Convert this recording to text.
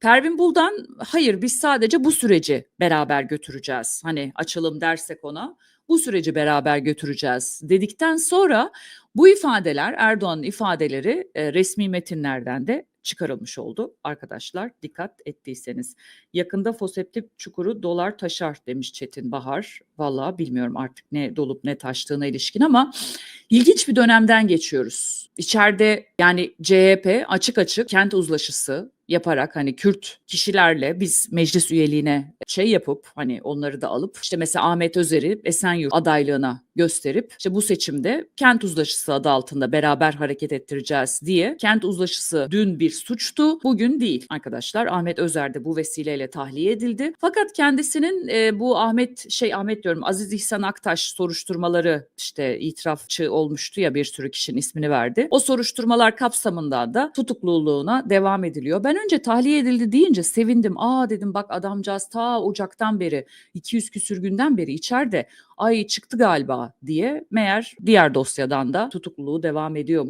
Pervin Buldan hayır biz sadece bu süreci beraber götüreceğiz. Hani açılım dersek ona bu süreci beraber götüreceğiz dedikten sonra bu ifadeler Erdoğan'ın ifadeleri e, resmi metinlerden de çıkarılmış oldu arkadaşlar dikkat ettiyseniz. Yakında foseptik çukuru dolar taşar demiş Çetin Bahar. Vallahi bilmiyorum artık ne dolup ne taştığına ilişkin ama ilginç bir dönemden geçiyoruz. İçeride yani CHP açık açık kent uzlaşısı yaparak hani Kürt kişilerle biz meclis üyeliğine şey yapıp hani onları da alıp işte mesela Ahmet Özer'i Esenyurt adaylığına gösterip işte bu seçimde kent uzlaşısı adı altında beraber hareket ettireceğiz diye kent uzlaşısı dün bir suçtu bugün değil. Arkadaşlar Ahmet Özer de bu vesileyle tahliye edildi. Fakat kendisinin e, bu Ahmet şey Ahmet diyorum Aziz İhsan Aktaş soruşturmaları işte itirafçı olmuştu ya bir sürü kişinin ismini verdi. O soruşturmalar kapsamında da tutukluluğuna devam ediliyor önce tahliye edildi deyince sevindim aa dedim bak adamcağız ta Ocak'tan beri 200 küsür günden beri içeride ay çıktı galiba diye meğer diğer dosyadan da tutukluluğu devam ediyormuş.